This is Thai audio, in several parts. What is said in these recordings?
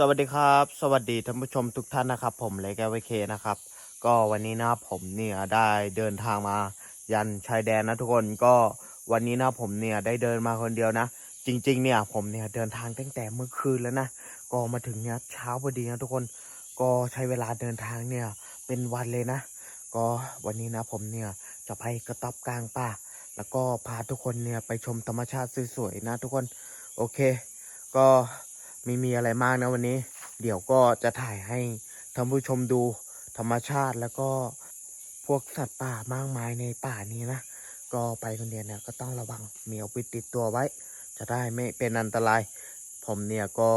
สวัสดีครับ สวัสดีท่านผู้ชมทุกท่านนะครับ ผมเลกแกวเคนะครับ ก็วันนี้นะผมเนี่ยได้เดินทางมายันชายแดนนะทุกคนก็วันนี้นะผมเนี่ยได้เดินมาคนเดียวนะ จริง ๆ เนี่ยผมเนี่ยเดินทางตั้งแต่เมื่อคืนแล้วนะก็มาถึงเนี่ยเช้าพอดีนะทุกคนก็ใช้เวลาเดินทางเนี่ยเป็นวันเลยนะ ก็วันนี้นะผมเนี่ยจะไปกระต๊อบกลางป่าแล้วก็พาทุกคนเนี่ยไปชมธรรมชาติสวยๆนะทุกคนโอเค ก็ ไม่มีอะไรมากนะวันนี้ เดี๋ยวก็จะถ่ายให้ท่านผู้ชมดูธรรมชาติแล้วก็พวกสัตว์ป่ามากมายในป่านี้นะ ก็ไปคนเดียวเนี่ยก็ต้องระวังมีอาไปติดตัวไว้ จะได้ไม่เป็นอันตราย ผมเนี่ยก็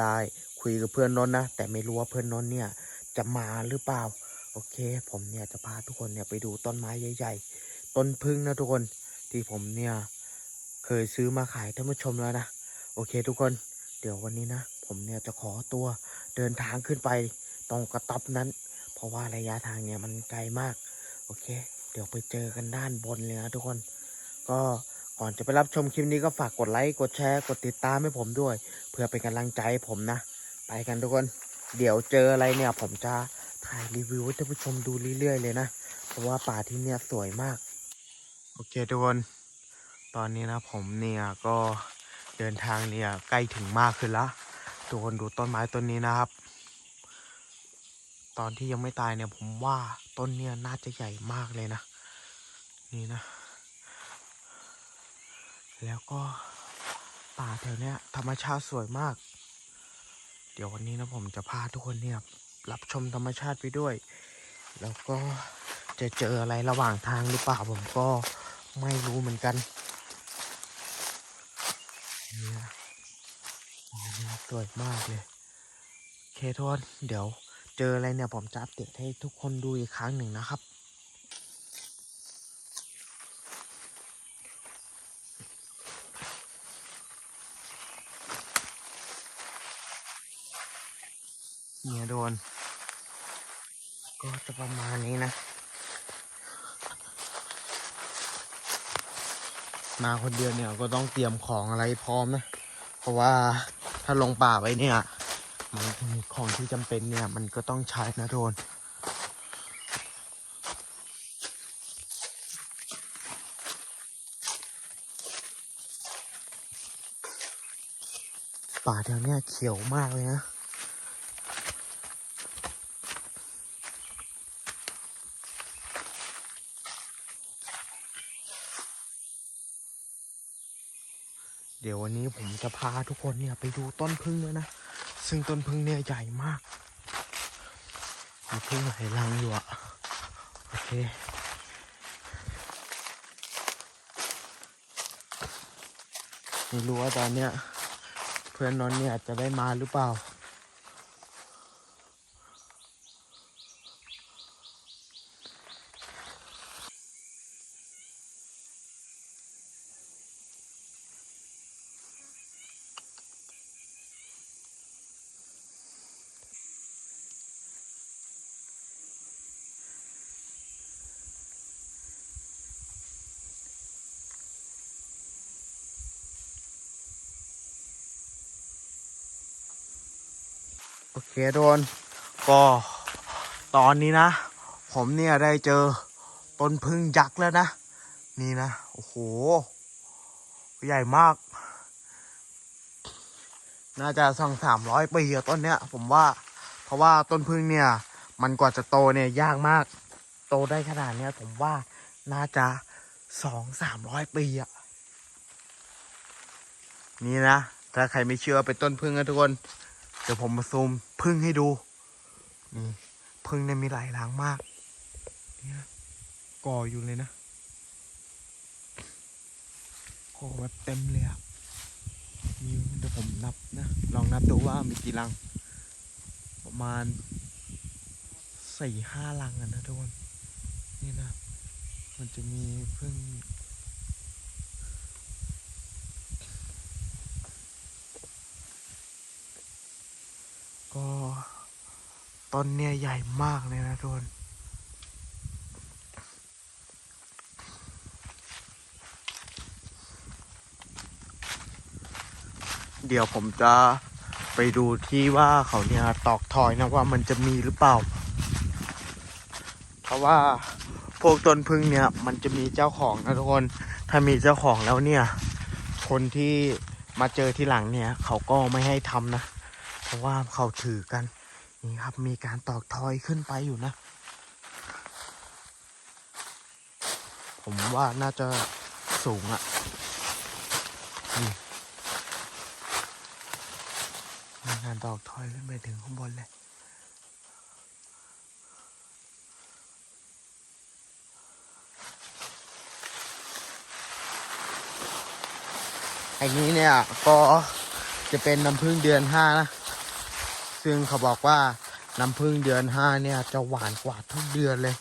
ได้คุยกับเพื่อนนนนะ แต่ไม่รู้ว่าเพื่อนนนเนี่ยจะมาหรือเปล่า โอเค ผมเนี่ยจะพาทุกคนเนี่ยไปดูต้นไม้ใหญ่ๆ ต้นพึ่งนะทุกคนที่ผมเนี่ยเคยซื้อมาขายท่านผู้ชมแล้วนะ โอเคทุกคน เดี๋ยววันนี้นะ ผมเนี่ยจะขอตัวเดินทางขึ้นไปตรงกระต๊อบนั้น เพราะว่าระยะทางเนี่ยมันไกลมาก โอเค เดี๋ยวไปเจอกันด้านบนเลยนะทุกคน ก็ก่อนจะไปรับชมคลิปนี้ก็ฝากกดไลค์ กดแชร์ กดติดตามให้ผมด้วย เพื่อเป็นกำลังใจให้ผมนะ ไปกันทุกคน เดี๋ยวเจออะไรเนี่ยผมจะถ่ายรีวิวให้ท่านผู้ชมดูเรื่อยๆเลยนะ เพราะว่าป่าที่เนี่ยสวยมาก โอเคทุกคน ตอนนี้นะผมเนี่ยก็ เดินทางเนี่ยใกล้ถึงมากขึ้นแล้วทุกคนดูต้นไม้ต้นนี้นะครับ ตอนที่ยังไม่ตายเนี่ยผมว่าต้นเนี่ยน่าจะใหญ่มากเลยนะ นี่นะ แล้วก็ป่าแถวเนี้ยธรรมชาติสวยมาก เดี๋ยววันนี้นะผมจะพาทุกคนเนี่ยรับชมธรรมชาติไปด้วย แล้วก็จะเจออะไรระหว่างทางหรือเปล่าผมก็ไม่รู้เหมือนกันเนี่ยอันนี้ สวยมากเลยโอเคทุกคนเดี๋ยวเจออะไรเนี่ยผมจะอัปเดตให้ทุกคนดูอีกครั้งหนึ่งนะครับเนี่ยโดน ก็จะประมาณนี้นะ มาคนเดียวเนี่ยก็ต้องเตรียมของอะไรพร้อมนะ เพราะว่า ถ้าลงป่าไปเนี่ย มันมีของที่จำเป็นเนี่ย มันก็ต้องใช้นะโดนป่าแถวเนี้ยเขียวมากเลยนะ ดี๋ยววันนี้ผมจะพาทุกคนเนี่ยไปดูต้นพึ่งด้วยนะ ซึ่งต้นพึ่งเนี่ยใหญ่มากมีพึ่งหลายรังอยู่อะโอเคไม่รู้ว่าตอนเนี้ยเพื่อนนอนเนี่ยจะได้มาหรือเปล่า โอเคโดนก็ตอนนี้นะ ผมเนี่ยได้เจอต้นพึ่งยักษ์แล้วนะ นี่นะ โอ้โห ใหญ่มาก น่าจะสองสามร้อยปีอะต้นเนี้ย ผมว่า เพราะว่าต้นพึ่งเนี่ย มันกว่าจะโตเนี่ยยากมาก โตได้ขนาดเนี้ย ผมว่าน่าจะสองสามร้อยปีอะนี่นะ ถ้าใครไม่เชื่อเป็นต้นพึ่งนะทุกคน ดี๋ยวผมมาซูมพึ่งให้ดูนี่พึ่งเนี่ยมีหลายรังมากเนี่ยก่ออยู่เลยนะก่อแบบเต็มเลยอะนี่เดี๋ยวผมนับนะ ลองนับดูว่ามีกี่รัง ประมาณสี่ห้ารังอะนะทุกคนนี่นะ มันจะมีพึ่ง ต้นเนี่ยใหญ่มากเลยนะทุกคนเดี๋ยวผมจะไปดูที่ว่าเขาเนี่ยตอกทอยนะว่ามันจะมีหรือเปล่า เพราะว่าพวกต้นพึ่งเนี่ยมันจะมีเจ้าของนะทุกคน ถ้ามีเจ้าของแล้วเนี่ย คนที่มาเจอที่หลังเนี่ย เขาก็ไม่ให้ทำนะ เพราะว่าเขาถือกัน นี่ครับมีการตอกทอยขึ้นไปอยู่นะ ผมว่าน่าจะสูงอะ่ะนี่มีการตอกทอยขึ้นไปถึงข้างบนเลยอันนี้เนี่ยก็จะเป็นน้ำพึ่งเดือนห้านะ ซึ่งเขาบอกว่าน้ำพึ่งเดือนห้าเนี่ยจะหวานกว่าทุกเดือนเลย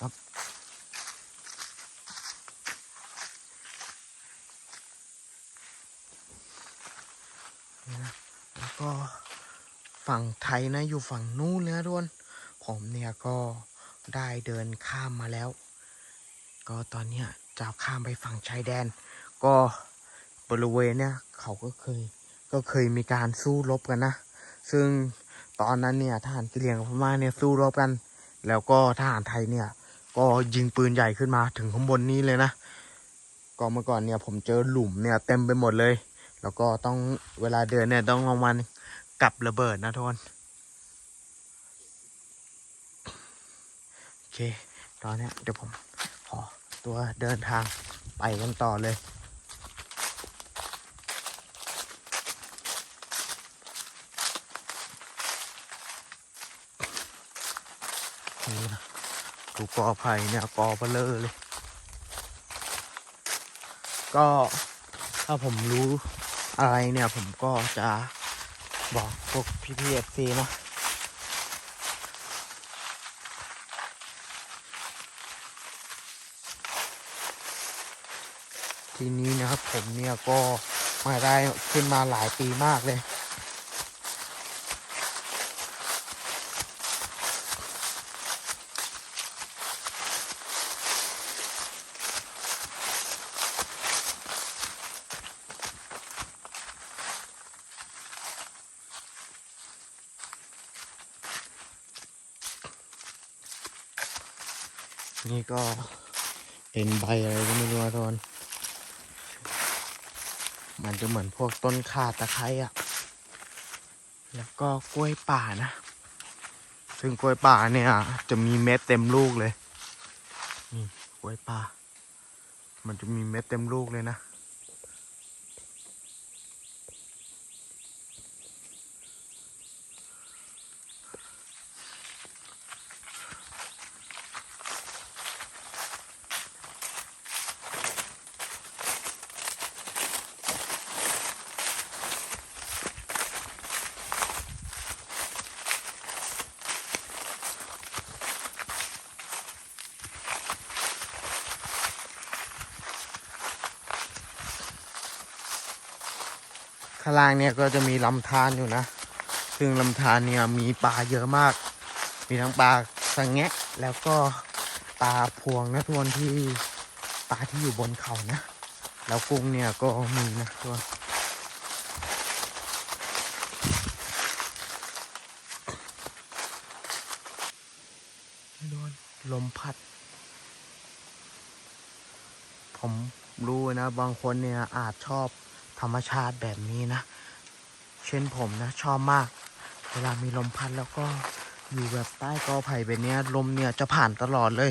ครับ แล้วก็ฝั่งไทยนะอยู่ฝั่งนู้นเลยนะทุกคนผมเนี่ยก็ได้เดินข้ามมาแล้ว ก็ตอนเนี้ยจะข้ามไปฝั่งชายแดน ก็บริเวณเนี่ยเขาก็เคยก็เคยมีการสู้รบกันนะ ซึ่งตอนนั้นเนี่ยทหารกะเหรี่ยงกับพม่าเนี่ยสู้รบกัน แล้วก็ทหารไทยเนี่ยก็ยิงปืนใหญ่ขึ้นมาถึงข้างบนนี้เลยนะ ก็เมื่อก่อนเนี่ยผมเจอหลุมเนี่ยเต็มไปหมดเลย แล้วก็ต้องเวลาเดินเนี่ยต้องระวังกับระเบิดนะทุกคนโอเค ตอนนี้เดี๋ยวผมขอตัวเดินทางไปกันต่อเลย นี่นะดูกอไผ่เนี่ยกอเบลเลอร์เลย ก็ถ้าผมรู้อะไรเนี่ยผมก็จะบอกพวกพี่ๆเอฟซีนะทีนี้นะครับผมเนี่ยก็มาได้ขึ้นมาหลายปีมากเลย ก็เป็นใบอะไรก็ไม่รู้ทุกคนมันจะเหมือนพวกต้นข่าตะไคร้อะแล้วก็กล้วยป่านะ ซึ่งกล้วยป่าเนี่ย จะมีเม็ดเต็มลูกเลย นี่กล้วยป่า มันจะมีเม็ดเต็มลูกเลยนะ ข้างล่างเนี่ยก็จะมีลำธารอยู่นะ ซึ่งลำธารเนี่ยมีปลาเยอะมาก มีทั้งปลาสังแงะ แล้วก็ปลาพวงนะทุกคนที่ปลาที่อยู่บนเขานะ แล้วกุ้งเนี่ยก็มีนะทุกคนโดนลมพัด ผมรู้นะบางคนเนี่ยอาจชอบ ธรรมชาติแบบนี้นะ เช่นผมนะ ชอบมาก เวลามีลมพัดแล้วก็อยู่แบบใต้กอไผ่แบบนี้ลมเนี่ยจะผ่านตลอดเลย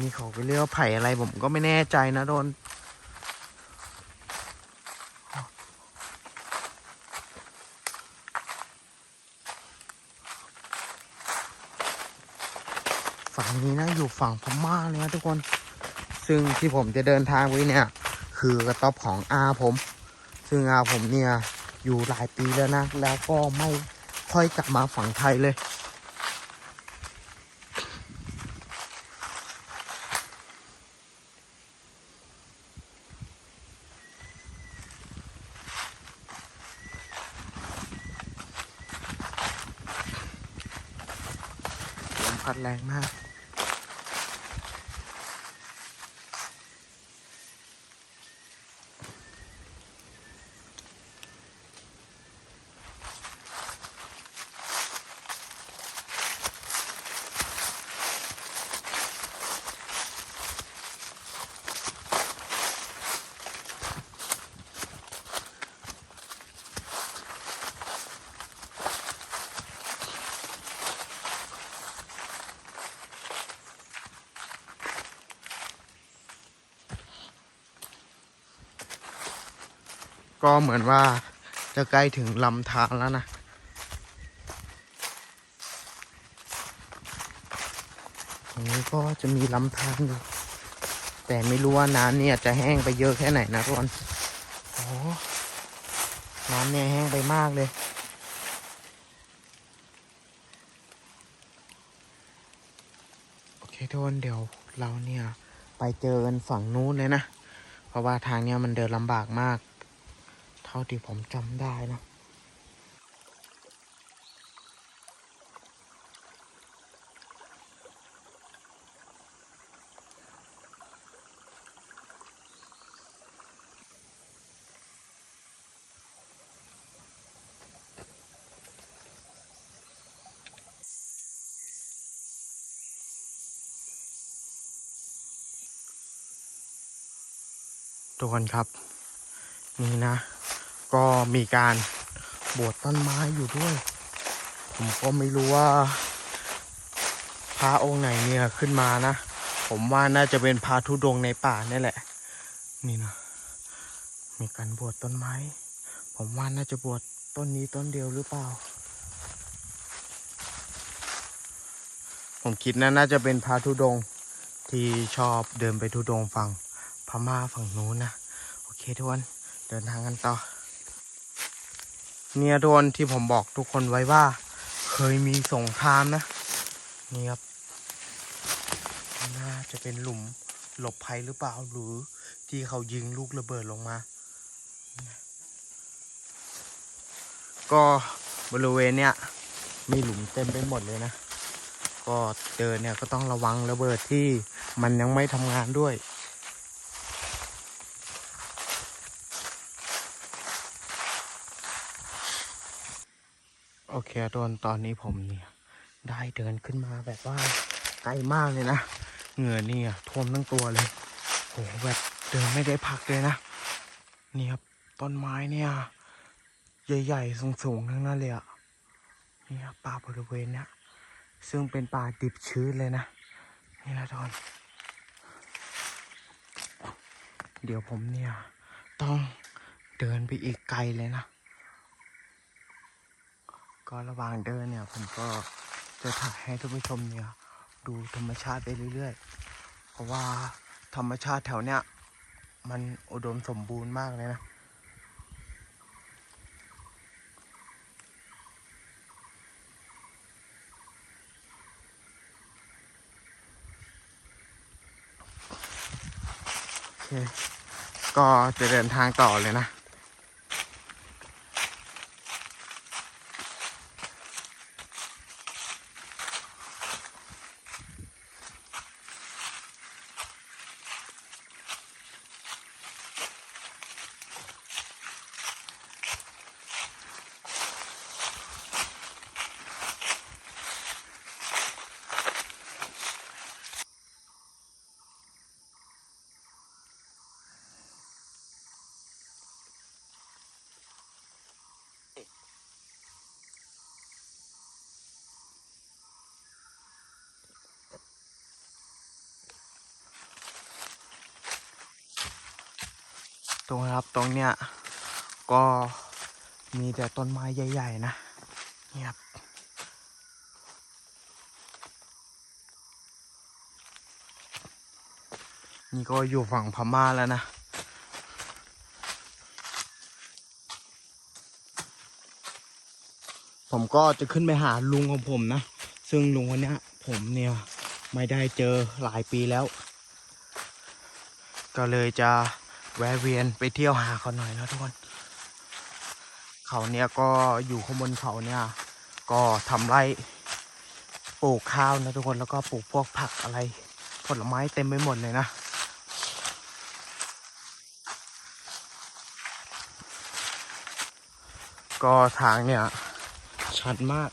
นี่เขาไปเรียกว่าไผ่อะไรผมก็ไม่แน่ใจนะโดนฝั่งนี้นะอยู่ฝั่งพม่าเลยนะทุกคน ซึ่งที่ผมจะเดินทางไปเนี่ย คือกระต๊อบของอาผม ซึ่งอาผมเนี่ยอยู่หลายปีแล้วนะ แล้วก็ไม่ค่อยกลับมาฝั่งไทยเลย ลมพัดแรงมาก ก็เหมือนว่าจะใกล้ถึงลำธารแล้วนะตรงนี้ก็จะมีลำธารอยู่แต่ไม่รู้ว่าน้ำเนี่ยจะแห้งไปเยอะแค่ไหนนะทุกคนโอ้น้ำเนี่ยแห้งไปมากเลยโอเคทุกคนเดี๋ยวเราเนี่ยไปเจอกันฝั่งนู้นเลยนะ เพราะว่าทางเนี้ยมันเดินลำบากมาก ท่าที่ผมจำได้นะทุกคนครับ นี่นะ ก็มีการบวชต้นไม้อยู่ด้วย ผมก็ไม่รู้ว่าพระองค์ไหนเนี่ยขึ้นมานะ ผมว่าน่าจะเป็นพระธุดงในป่านี่แหละ นี่นะ มีการบวชต้นไม้ ผมว่าน่าจะบวชต้นนี้ต้นเดียวหรือเปล่า ผมคิดนะน่าจะเป็นพระธุดงที่ชอบเดินไปธุดงฝั่งพม่าฝั่งนู้นนะ โอเคทุกคนเดินทางกันต่อ เนี่ยทุกคนที่ผมบอกทุกคนไว้ว่า เคยมีสงครามนะ นี่ครับ น่าจะเป็นหลุมหลบภัยหรือเปล่าหรือที่เขายิงลูกระเบิดลงมา ก็บริเวณเนี้ยมีหลุมเต็มไปหมดเลยนะ ก็เดินเนี่ยก็ต้องระวังระเบิดที่มันยังไม่ทำงานด้วย โอเคตอนตอนนี้ผมเนี่ยได้เดินขึ้นมาแบบว่าไกลมากเลยนะ เหงื่อเนี่ยท่วมทั้งตัวเลยโหแบบเดินไม่ได้พักเลยนะ นี่ครับต้นไม้เนี่ย ใหญ่ๆสูงๆทั้งนั้นเลยอะนี่ครับป่าบริเวณเนี้ยซึ่งเป็นป่าดิบชื้นเลยนะ นี่นะทอนเดี๋ยวผมเนี่ย ต้องเดินไปอีกไกลเลยนะ ก็ระหว่างเดินเนี่ยผมก็จะถ่ายให้ท่านผู้ชมเนี่ยดูธรรมชาติไปเรื่อยๆ เพราะว่าธรรมชาติแถวเนี้ยมันอุดมสมบูรณ์มากเลยนะก็จะเดินทางต่อเลยนะ ตรงครับตรงเนี้ยก็มีแต่ต้นไม้ใหญ่ ๆ นะนี่ครับนี่ก็อยู่ฝั่งพม่าแล้วนะผมก็จะขึ้นไปหาลุงของผมนะ ซึ่งลุงคนนี้ผมเนี่ยไม่ได้เจอหลายปีแล้ว ก็เลยจะ แวะเวียนไปเที่ยวหาเขาหน่อยนะทุกคน เขาเนี่ยก็อยู่ข้างบนเขาเนี่ย ก็ทำไร่ปลูกข้าวนะทุกคนแล้วก็ปลูกพวกผักอะไร ผลไม้เต็มไปหมดเลยนะก็ทางเนี่ยชันมาก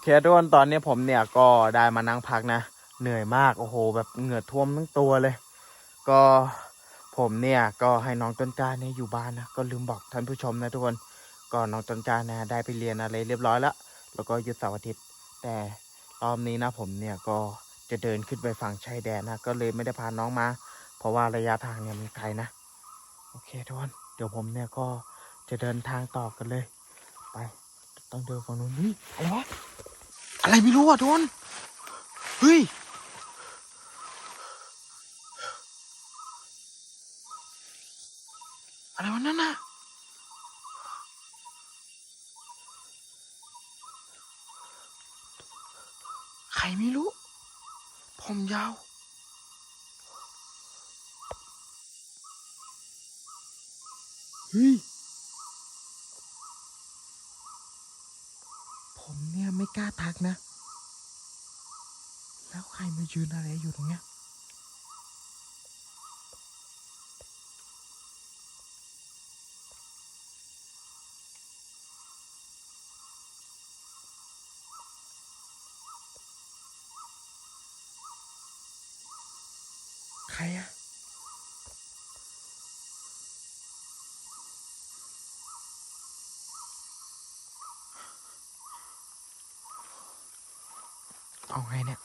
เคทุกคนตอนนี้ผมเนี่ยก็ได้มานั่งพักนะ เหนื่อยมากโอ้โห แบบเหงื่อท่วมทั้งตัวเลย ก็ผมเนี่ยก็ให้น้องต้นกล้าเนี่ยอยู่บ้านนะก็ลืมบอกท่านผู้ชมนะทุกคนก็น้องต้นกล้านะได้ไปเรียนอะไรเรียบร้อยแล้วแล้วก็หยุดเสาร์อาทิตย์ แต่รอบนี้นะผมเนี่ยก็จะเดินขึ้นไปฝั่งชายแดนนะก็เลยไม่ได้พาน้องมา เพราะว่าระยะทางเนี่ยมันไกลนะโอเคทุกคนเดี๋ยวผมเนี่ยก็จะเดินทางต่อกันเลยไป ต้องเดินฝั่งนู้นเฮ้ยอะไรวะอะไรไม่รู้อะทุกคนเฮ้ยอะไรวะนั่นน่ะใครไม่รู้ ผมยาวเฮ้ย ผมเนี่ยไม่ กล้าทักนะ แล้วใครมายืนอะไรอยู่ตรงเนี้ย เอาไงเนี่ย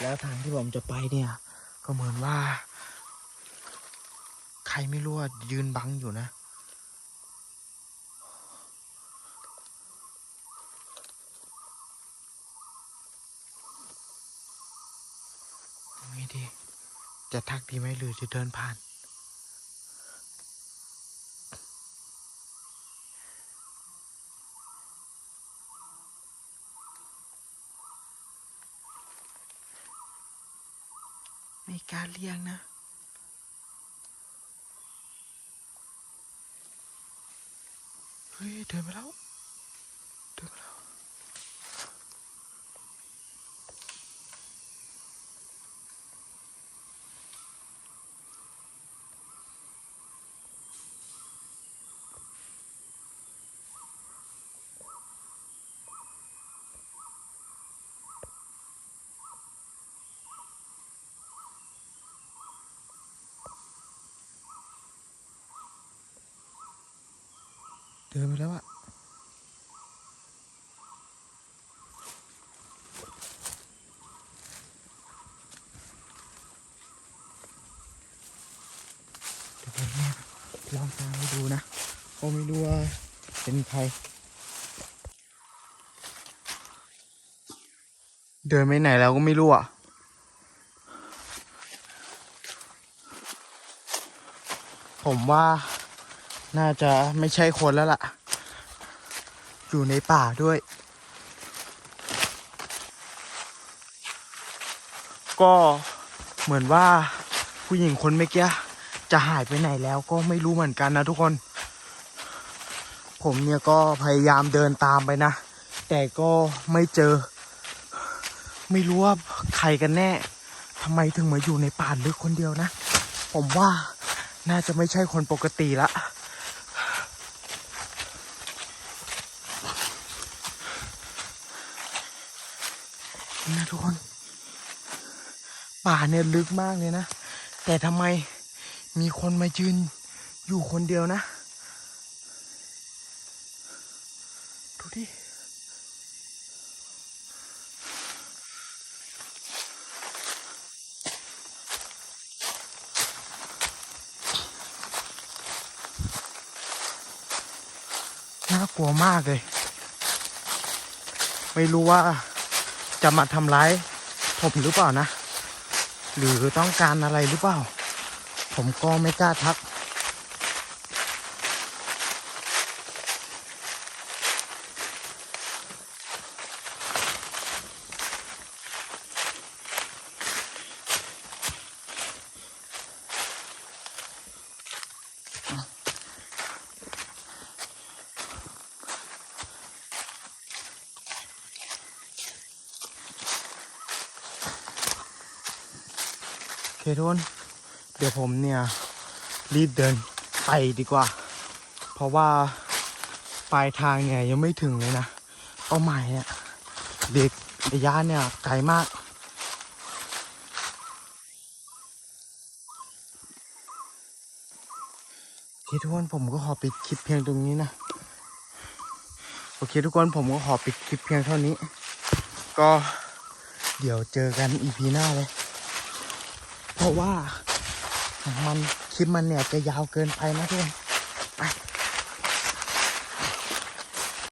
แล้วทางที่ผมจะไปเนี่ย ก็เหมือนว่า ใครไม่รู้ว่ายืนบังอยู่นะเอาไงดี จะทักดีไหมหรือจะเดินผ่าน ม่กล้าเลี้ยงนะ เฮ้ย เดินไปแล้ว เดินไปแล้ว เดินไปแล้วอะเดี๋ยวผมเนี่ย ลองตามไปดูนะก็ไม่รู้ว่าเป็นใคร เดินไปไหนแล้วก็ไม่รู้อะผมว่าน่าจะไม่ใช่คนแล้วล่ะ อยู่ในป่าด้วย ก็เหมือนว่าผู้หญิงคนเมื่อกี้ จะหายไปไหนแล้วก็ไม่รู้เหมือนกันนะทุกคน ผมเนี่ยก็พยายามเดินตามไปนะ แต่ก็ไม่เจอ ไม่รู้ว่าใครกันแน่ทำไมถึงมาอยู่ในป่าลึกคนเดียวนะ ผมว่าน่าจะไม่ใช่คนปกติละนะทุกคน ป่าเนี่ยลึกมากเลยนะ แต่ทำไม มีคนมายืนอยู่คนเดียวนะ ดูดิน่ากลัวมากเลย ไม่รู้ว่าจะมาทำร้ายผมหรือเปล่านะ หรือต้องการอะไรหรือเปล่า ผมก็ไม่กล้าทักเ Okay, Ton. เดี๋ยวผมเนี่ย รีบเดินไปดีกว่า เพราะว่าปลายทางเนี่ยยังไม่ถึงเลยนะเป้าหมายเนี่ยเด็กระยะเนี่ยไกลมากโอเคทุกคนผมก็ขอปิดคลิปเพียงตรงนี้นะ โอเคทุกคนผมก็ขอปิดคลิปเพียงเท่านี้ ก็เดี๋ยวเจอกันอีพีหน้าเลย เพราะว่า มันคลิปมันเนี่ยจะยาวเกินไปนะทุกคนไป